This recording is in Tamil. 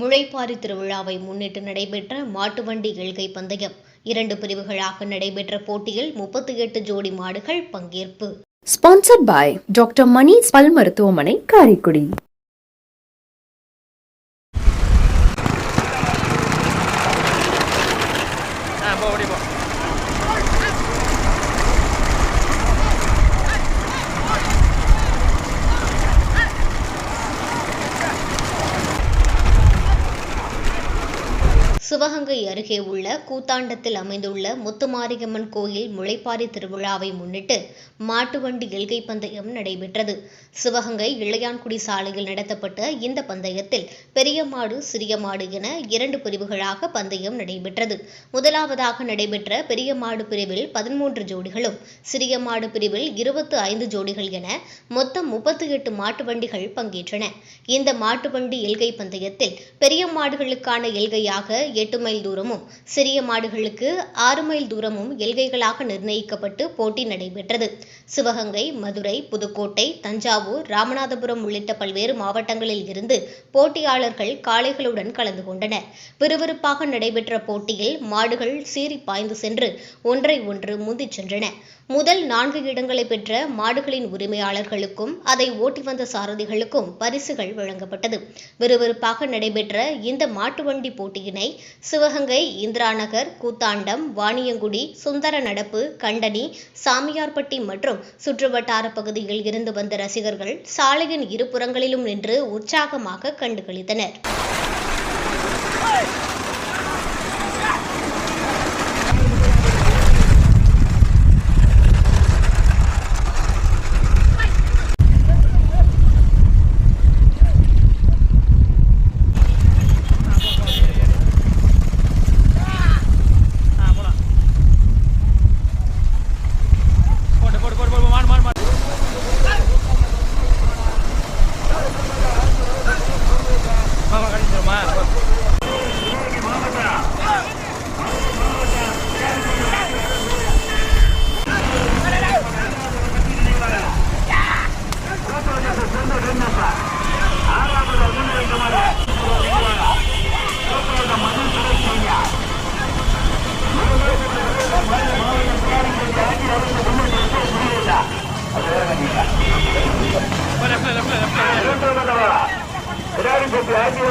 முளைப்பாரி திருவிழாவை முன்னிட்டு நடைபெற்ற மாட்டு வண்டி இழுகை பந்தயம். இரண்டு பிரிவுகளாக நடைபெற்ற போட்டியில் முப்பத்தி எட்டு ஜோடி மாடுகள் பங்கேற்பு. ஸ்பான்சர்ட் பாய் டாக்டர் மணி பல் மருத்துவமனை காரைக்குடி சிவகங்கை அருகே உள்ள கூத்தாண்டத்தில் அமைந்துள்ள முத்துமாரியம்மன் கோயில் முளைப்பாரி திருவிழாவை முன்னிட்டு மாட்டுவண்டி இல்கை பந்தயம் நடைபெற்றது. சிவகங்கை இளையான்குடி சாலையில் நடத்தப்பட்ட இந்த பந்தயத்தில் பெரிய மாடு சிறிய மாடு என இரண்டு பிரிவுகளாக பந்தயம் நடைபெற்றது. முதலாவதாக நடைபெற்ற பெரிய மாடு பிரிவில் பதிமூன்று ஜோடிகளும் சிறிய மாடு பிரிவில் இருபத்து ஐந்து ஜோடிகள் என மொத்தம் முப்பத்தி எட்டு மாட்டு வண்டிகள் பங்கேற்றன. இந்த மாட்டுவண்டி எல்கை பந்தயத்தில் பெரிய மாடுகளுக்கான எல்கையாக எட்டு எட்டு மைல் தூரமும் சிறிய மாடுகளுக்கு ஆறு மைல் தூரமும் எல்கைகளாக நிர்ணயிக்கப்பட்டு போட்டி நடைபெற்றது. சிவகங்கை மதுரை புதுக்கோட்டை தஞ்சாவூர் ராமநாதபுரம் உள்ளிட்ட பல்வேறு மாவட்டங்களில் இருந்து போட்டியாளர்கள் காளைகளுடன் கலந்து கொண்டனர். விறுவிறுப்பாக நடைபெற்ற போட்டியில் மாடுகள் சீறி பாய்ந்து சென்று ஒன்றை ஒன்று முந்திச் சென்றன. முதல் நான்கு இடங்களை பெற்ற மாடுகளின் உரிமையாளர்களுக்கும் அதை ஓட்டி வந்த சாரதிகளுக்கும் பரிசுகள் வழங்கப்பட்டது. விறுவிறுப்பாக நடைபெற்ற இந்த மாட்டு வண்டி போட்டியினை சிவகங்கை இந்திராநகர் கூத்தாண்டம் வாணியங்குடி சுந்தர நடப்பு கண்டனி சாமியார்பட்டி மற்றும் சுற்றுவட்டார பகுதியில் இருந்து வந்த ரசிகர்கள் சாலையின் இருபுறங்களிலும் நின்று உற்சாகமாக கண்டுகளித்தனர். ha